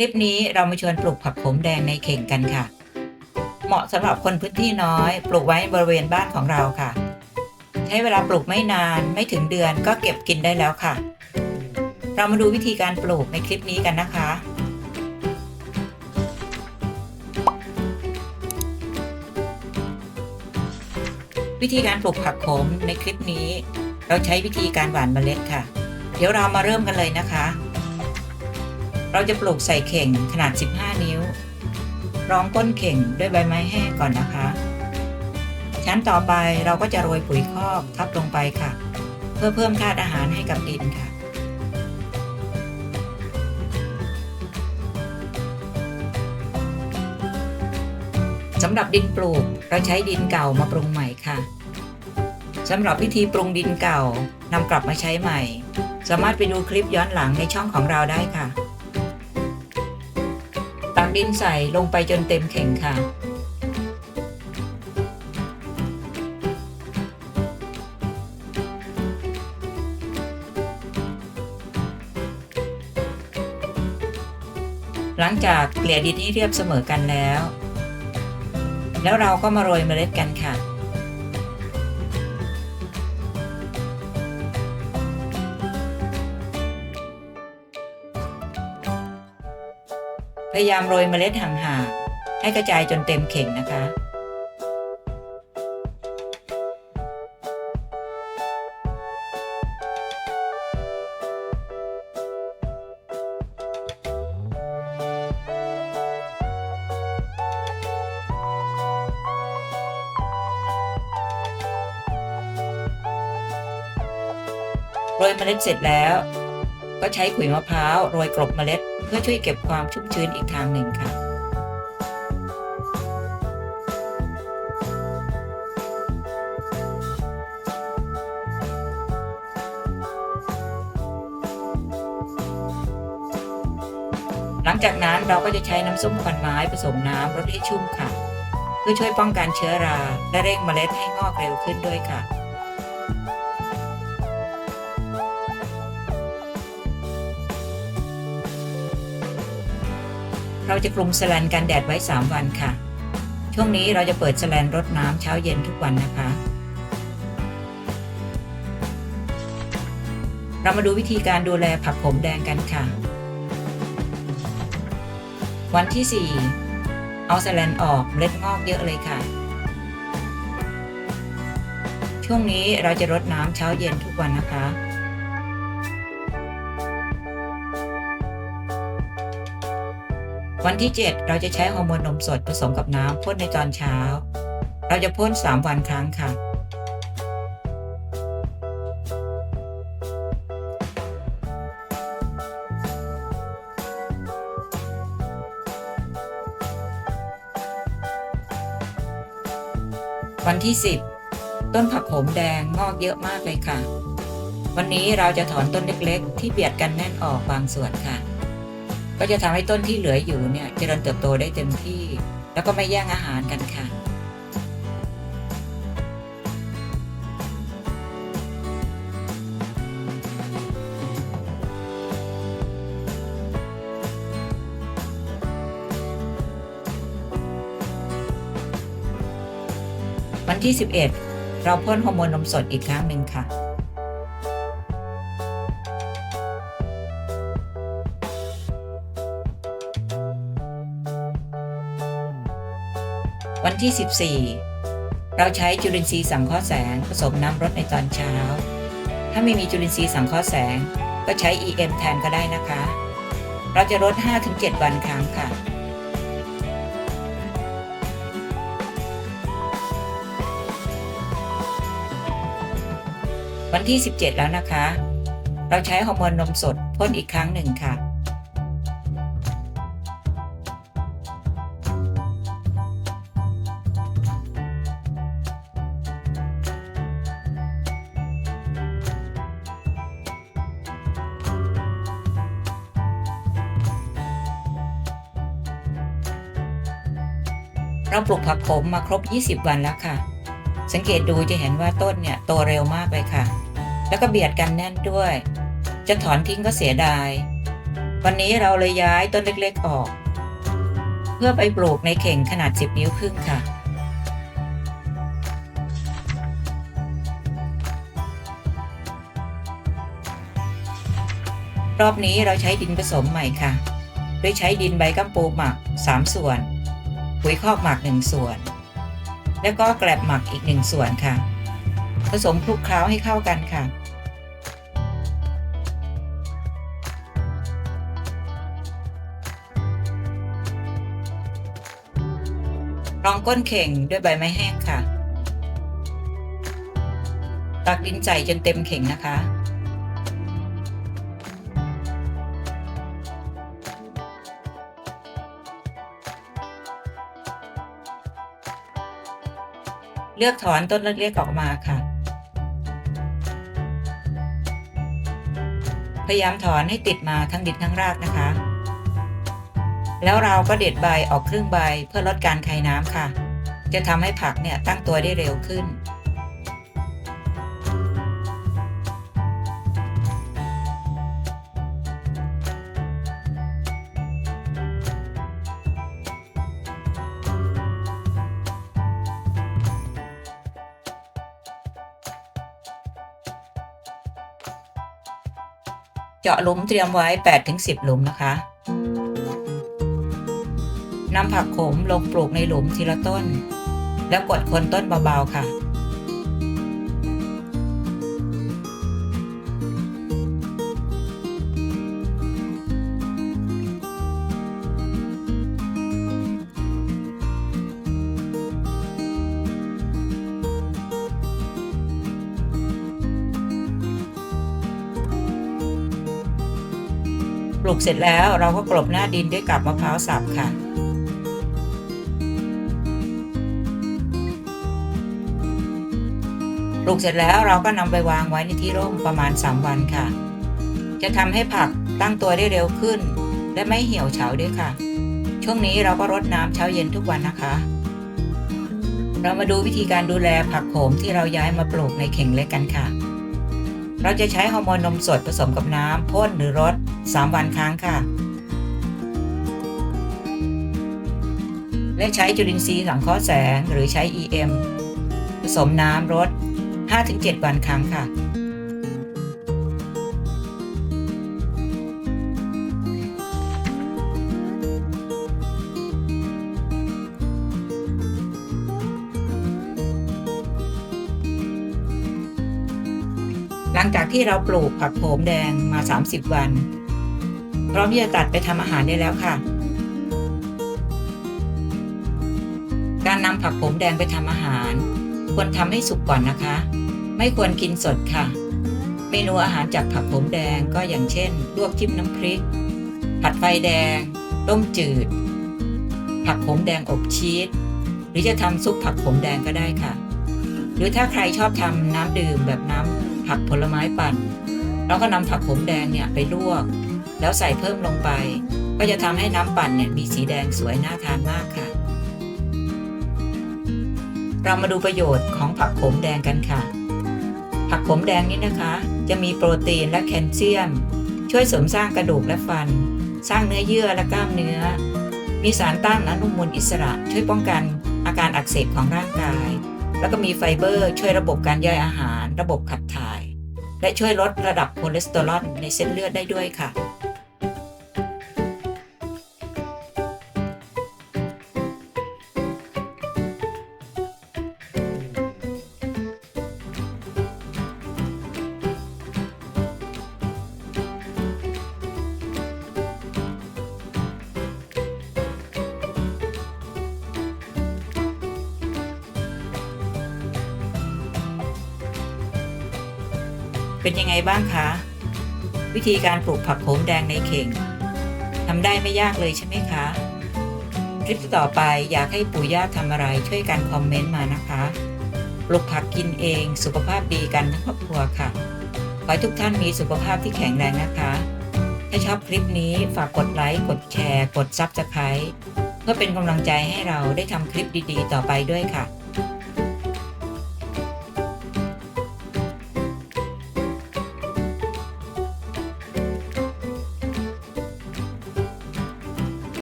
ลิปนี้เรามาชวนปลูกผักโขมแดงในเข่งกันค่ะ เหมาะสำหรับคนพื้นที่น้อย ปลูกไว้บริเวณบ้านของเราค่ะ ใช้เวลาปลูกไม่นานไม่ถึงเดือนก็เก็บกินได้แล้วค่ะ เรามาดูวิธีการปลูกในคลิปนี้กันนะคะ วิธีการปลูกผักโขมในคลิปนี้ เราใช้วิธีการหว่านเมล็ดค่ะ เดี๋ยวเรามาเริ่มกันเลยนะคะ เราจะปลูกใส่เข่งขนาด 15 นิ้ว รองก้นเข่งด้วยใบไม้แห้งก่อนนะคะ ชั้นต่อไปเราก็จะโรยปุ๋ยคอกทับลงไปค่ะ เพื่อเพิ่มธาตุอาหารให้กับดินค่ะ สำหรับดินปลูกเราใช้ดินเก่ามาปรุงใหม่ค่ะสำหรับวิธีปรุงดินเก่านำกลับมาใช้ใหม่ สามารถไปดูคลิปย้อนหลังในช่องของเราได้ค่ะ ตักดินใส่ลงไปจนเต็มเข่งค่ะ หลังจากเกลี่ยดินให้เรียบเสมอกันแล้ว แล้วเราก็มาโรยเมล็ดกันค่ะ ยายามโรยเมล็ดห่างๆให้กระจายจนเต็มเข่งนะคะ โรยเมล็ดเสร็จแล้ว ก็ใช้ขุยมะพร้าวโรยกลบเมล็ด เพื่อช่วยเก็บความชุ่มชื้นอีกทางหนึ่งค่ะ หลังจากนั้นเราก็จะใช้น้ำส้มควันไม้ผสมน้ำรดให้ชุ่มค่ะ เพื่อช่วยป้องกันเชื้อรา และเร่งเมล็ดให้งอกเร็วขึ้นด้วยค่ะ เราจะคลุมสแลนกันแดดไว้ 3 วันค่ะ ช่วงนี้เราจะเปิดสแลนรดน้ำเช้าเย็นทุกวันนะคะ เรามาดูวิธีการดูแลผักผมแดงกันค่ะ วันที่ 4 เอาสแลนออกเล็ดงอกเยอะเลยค่ะ ช่วงนี้เราจะรดน้ำเช้าเย็นทุกวันนะคะ วันที่ 7 เราจะใช้ฮอร์โมนนมสดผสมกับน้ำพ่นในตอนเช้า เราจะพ่น 3 วันครั้งค่ะ วันที่ 10 ต้นผักโขมแดงงอกเยอะมากเลยค่ะ วันนี้เราจะถอนต้นเล็กๆ ที่เบียดกันแน่นออกบางส่วนค่ะ ก็จะทำให้ต้นที่เหลืออยู่เนี่ยเจริญเติบโตได้เต็มที่ แล้วก็ไม่แย่งอาหารกันค่ะวันที่ 11 เราพ่นฮอร์โมนนมสดอีกครั้งหนึ่งค่ะ วันที่ 14 เราใช้จุลินทรีย์สังเคราะห์แสงผสมน้ำรดในตอนเช้า ถ้าไม่มีจุลินทรีย์สังเคราะห์แสง ก็ใช้ EM แทนก็ได้นะคะ เราจะรด5-7 วันครั้งค่ะวันที่ 17 แล้วนะคะ เราใช้ฮอร์โมนนมสดพ่นอีกครั้งหนึ่งค่ะ เราปลูกผักขมมาครบ 20 วันแล้วค่ะ สังเกตดูจะเห็นว่าต้นเนี่ยโตเร็วมากเลยค่ะ แล้วก็เบียดกันแน่นด้วย จะถอนทิ้งก็เสียดาย วันนี้เราเลยย้ายต้นเล็กๆออก เพื่อไปปลูกในเข่งขนาด 10 นิ้วครึ่งค่ะรอบนี้เราใช้ดินผสมใหม่ค่ะ โดยใช้ดินใบกัมปูหมัก 3 ส่วน ปุ๋ยคอกหมัก 1 ส่วน แล้วก็แกลบหมักอีก 1 ส่วนค่ะ ผสมคลุกเคล้าให้เข้ากันค่ะ รองก้นเข่งด้วยใบไม้แห้งค่ะ ตักดินใส่จนเต็มเข่งนะคะ เลือกถอนต้นเล็กๆออกมาค่ะ พยายามถอนให้ติดมาทั้งดินทั้งรากนะคะ แล้วเราก็เด็ดใบออกครึ่งใบเพื่อลดการไขน้ำค่ะ จะทำให้ผักเนี่ยตั้งตัวได้เร็วขึ้น จาะหลุมเตรียมไว้ 8-10 หลุมนะคะนำผักโขมลงปลูกในหลุมทีละต้น แล้วกดคนต้นเบาๆค่ะ ลูกเสร็จแล้วเราก็กลบหน้าดินด้วยกับมะพร้าวสับค่ะ ปลูกเสร็จแล้วเราก็นำไปวางไว้ในที่ร่มประมาณ 3 วันค่ะ จะทำให้ผักตั้งตัวได้เร็วขึ้น และไม่เหี่ยวเฉาด้วยค่ะ ช่วงนี้เราก็รดน้ำเช้าเย็นทุกวันนะคะ เรามาดูวิธีการดูแลผักโขมที่เราย้ายมาปลูกในเข่งเล็กกันค่ะ เราจะใช้ฮอร์โมนนมสดผสมกับน้ำพ่นหรือรด 3 วันครั้งค่ะ และใช้จุลินทรีย์สังเคราะห์แสงหรือใช้ EM ผสมน้ำรด 5-7 วันครั้งค่ะ หลังจากที่เราปลูกผักโขมแดงมา 30 วัน ร้อมที่จะตัดไปทำอาหารได้แล้วค่ะ การนำผักโขมแดงไปทำอาหาร ควรทำให้สุกก่อนนะคะ ไม่ควรกินสดค่ะ เมนูอาหารจากผักโขมแดงก็อย่างเช่น ลวกจิ้มน้ำพริก ผัดไฟแดง ต้มจืด ผักโขมแดงอบชีส หรือจะทำซุปผักโขมแดงก็ได้ค่ะ หรือถ้าใครชอบทำน้ำดื่มแบบน้ำผักผลไม้ปั่นเราก็นำผักโขมแดงเนี่ยไปลวก แล้วใส่เพิ่มลงไป ก็จะทำให้น้ำปั่นเนี่ยมีสีแดงสวยน่าทานมากค่ะ เรามาดูประโยชน์ของผักขมแดงกันค่ะ ผักขมแดงนี้นะคะ จะมีโปรตีนและแคลเซียม ช่วยเสริมสร้างกระดูกและฟัน สร้างเนื้อเยื่อและกล้ามเนื้อ มีสารต้านอนุมูลอิสระ ช่วยป้องกันอาการอักเสบของร่างกาย แล้วก็มีไฟเบอร์ ช่วยระบบการย่อยอาหาร ระบบขับถ่าย และช่วยลดระดับคอเลสเตอรอลในเส้นเลือดได้ด้วยค่ะ เป็นยังไงบ้างคะ วิธีการปลูกผักโขมแดงในเข่งทำได้ไม่ยากเลยใช่ไหมคะคลิปต่อไปอยากให้ปู่ย่าทำอะไรช่วยกันคอมเมนต์มานะคะปลูกผักกินเองสุขภาพดีกันทั้งครอบครัวค่ะ ขอให้ทุกท่านมีสุขภาพที่แข็งแรงนะคะ ถ้าชอบคลิปนี้ฝากกดไลค์กดแชร์ กดซับสไครต์เพื่อเป็นกำลังใจให้เราได้ทำคลิปดีๆ ต่อไปด้วยค่ะ